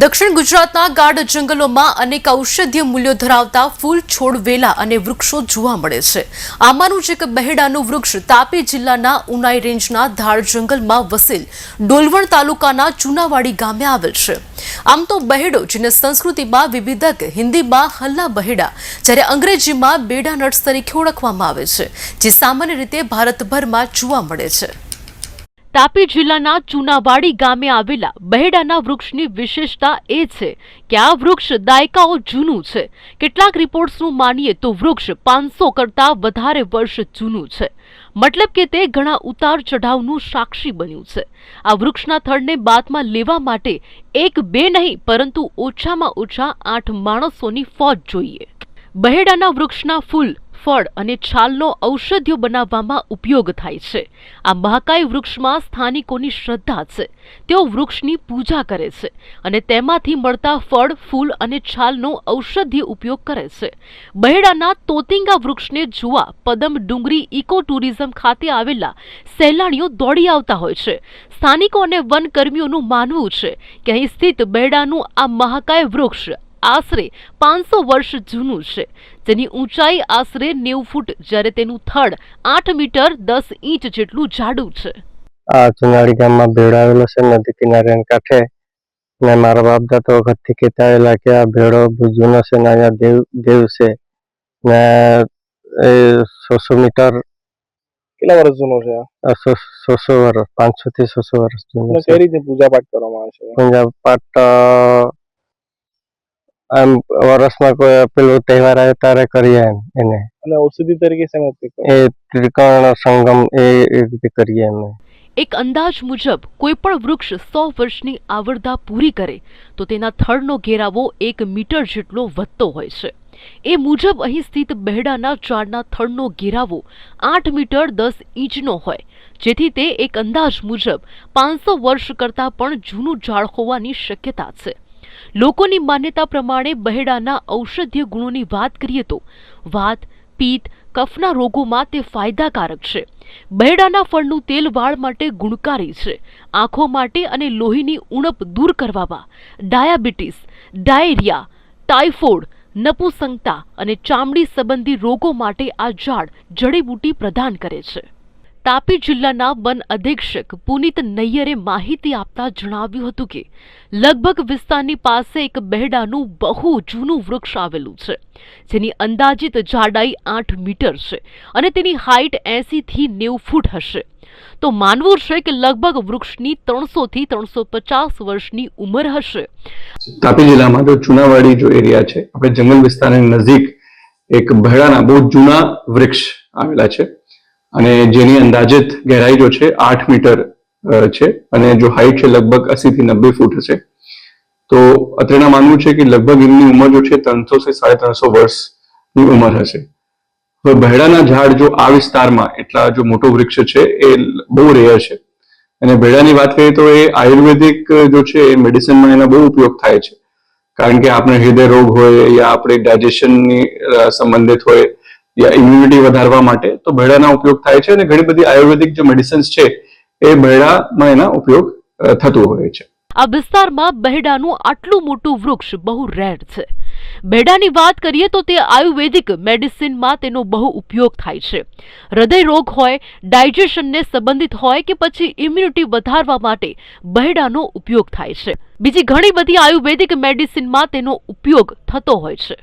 દક્ષિણ ગુજરાતના ગાઢ જંગલોમાં અનેક ઔષધીય મૂલ્યો ધરાવતા ફૂલ છોડ વેલા અને વૃક્ષો જોવા મળે છે. આમાંનું જ એક બહેડાનું વૃક્ષ તાપી જિલ્લાના ઉનાઈ રેન્જના ધાર જંગલમાં વસેલ ડોલવણ તાલુકાના ચુનાવાડી ગામે આવેલ છે. આમ તો બહેડો, જેને સંસ્કૃતિમાં વિવિધક, હિન્દીમાં હલ્લા બહેડા, જ્યારે અંગ્રેજીમાં બેડા નટ્સ તરીકે ઓળખવામાં આવે છે, જે સામાન્ય રીતે ભારતભરમાં જોવા મળે છે. તાપી જિલ્લાના ચુનાવાડી ગામે આવેલા બહેડાના વૃક્ષની વિશેષતા એ છે કે આ વૃક્ષ દાયકાઓ જૂનું છે. કેટલાક રિપોર્ટ્સનું માનીએ તો વૃક્ષ પાંચસો કરતા વધારે વર્ષ જૂનું છે. મતલબ કે તે ઘણા ઉતાર ચઢાવનું સાક્ષી બન્યું છે. આ વૃક્ષના થડને બાદમાં લેવા માટે એક બે નહીં, પરંતુ ઓછામાં ઓછા આઠ માણસોની ફોજ જોઈએ. બહેડાના વૃક્ષના ફૂલ ફળ અને છાલનો ઔષધ્યો બનાવવામાં ઉપયોગ થાય છે. આ મહાકાય વૃક્ષમાં સ્થાનિકોની શ્રદ્ધા છે. તેઓ વૃક્ષની પૂજા કરે છે અને તેમાંથી મળતા ફળ, ફૂલ અને છાલનો ઔષધીય ઉપયોગ કરે છે. બહેડાના તોતિંગા વૃક્ષને જોવા પદમ ડુંગરી ઇકો ટુરિઝમ ખાતે આવેલા સહેલાણીઓ દોડી આવતા હોય છે. સ્થાનિકો અને વનકર્મીઓનું માનવું છે કે અહીં સ્થિત બહેડાનું આ મહાકાય વૃક્ષ આશરે પાંચસો વર્ષ જૂનું છે. જેની ઊંચાઈ આશરે નેવું ફૂટ જ્યારે તેનું થડ આઠ મીટર દસ ઇંચ જેટલું જાડું છે. આ ચુનાળી ગામમાં ભેળ આવેલો છે નદી કિનારે કાંઠે. ને મારા બાપ દાદા વખતથી કહેતા આવેલા કે આ ભેળો ભૂજુનો છે ને અહીંયા દેવ દેવ છે. ને એ સોસો મીટર કેટલા વર્ષ જૂનો છે સોસો વર્ષ પાંચસો થી સોસો વર્ષ જૂનો છે. કઈ રીતે પૂજા પાઠ કરવામાં આવે છે? પૂજા પાઠ આમ વર્ષમાં કોઈ પેલો તહેવાર આવે ત્યારે કરીએ એમ એને. અને ઔષધિ તરીકે શેનો એ ત્રિકોણ સંગમ એ એ રીતે કરીએ અમે. એક અંદાજ મુજબ કોઈ પણ વૃક્ષ સો વર્ષની આવરદા પૂરી કરે તો તેના થડનો ઘેરાવો એક મીટર જેટલો વધતો હોય છે. એ મુજબ અહીં સ્થિત બહેડાના ઝાડના થડનો ઘેરાવો આઠ મીટર દસ ઇંચનો હોય. જેથી તે એક અંદાજ મુજબ પાંચસો વર્ષ કરતાં પણ જૂનું ઝાડ હોવાની શક્યતા છે. લોકોની માન્યતા પ્રમાણે બહેડાના ઔષધીય ગુણોની વાત કરીએ તો વાત, પિત્ત, કફના રોગોમાં તે ફાયદાકારક છે. બહેડાના ફળનું તેલ વાળ માટે ગુણકારી છે. આંખો માટે અને લોહીની ઉણપ દૂર કરવામાં. ડાયાબિટીસ, ડાયરિયા, ટાઇફોઇડ નપુસંગતા અને ચામડી સંબંધી રોગો માટે આ ઝાડ જડીબુટી પ્રદાન કરે છે. તાપી જિલ્લાના વન અધિક્ષક પુનિત નૈયરે માહિતી આપતા જણાવ્યું હતું કે, લગભગ વિસ્તારની પાસે એક બહેડાનું બહુ જૂનું વૃક્ષ આવેલું છે, જેની અંદાજિત જાડાઈ આઠ મીટર છે અને તેની હાઇટ એસી થી નેવું ફૂટ હશે. તો માનવું છે કે લગભગ વૃક્ષની ત્રણસો થી ત્રણસો પચાસ વર્ષની ઉંમર હશે. તાપી જિલ્લામાં જો ચુનાવાડી જો એરિયા છે, આપણે જંગલ વિસ્તારની નજીક એક બહેડાના બહુ જૂના વૃક્ષ આવેલા છે. અને જેની અંદાજિત ગહેરાઈ જો છે, આઠ મીટર છે. અને જો હાઈટ છે લગભગ અસી થી નબ્બે ફૂટ હશે. તો અત્રેના માનવું છે કે લગભગ એમની ઉંમર જો છે ત્રણસો થી સાડા ત્રણસો વર્ષની ઉંમર હશે. હવે ભેડાના ઝાડ જો આ વિસ્તારમાં એટલા જો મોટો વૃક્ષ છે, એ બહુ રેયર છે. અને ભેડાની વાત કરીએ તો એ આયુર્વેદિક જો છે એ મેડિસિનમાં એનો બહુ ઉપયોગ થાય છે. કારણ કે આપણે હૃદય રોગ હોય, યા આપણે ડાયજેશનની સંબંધિત હોય ઇમ્યુનિટી વધારવા માટે, તો ભેડાના ઉપયોગ થાય છે અને ઘણી બધી આયુર્વેદિક જે મેડિસિન્સ છે, એ ભેડામાં એના ઉપયોગ થતું હોય છે. આ વિસ્તારમાં બહેડાનું આટલું મોટું વૃક્ષ બહુ રેર છે. બહેડાની વાત કરીએ તો તે આયુર્વેદિક મેડિસિનમાં તેનો બહુ ઉપયોગ થાય છે. હૃદય રોગ હોય ડાયજેશનને સંબંધિત હોય કે પછી ઇમ્યુનિટી વધારવા માટે બહેડાનો ઉપયોગ થાય છે. બીજી ઘણી બધી આયુર્વેદિક મેડિસિનમાં તેનો ઉપયોગ થતો હોય છે.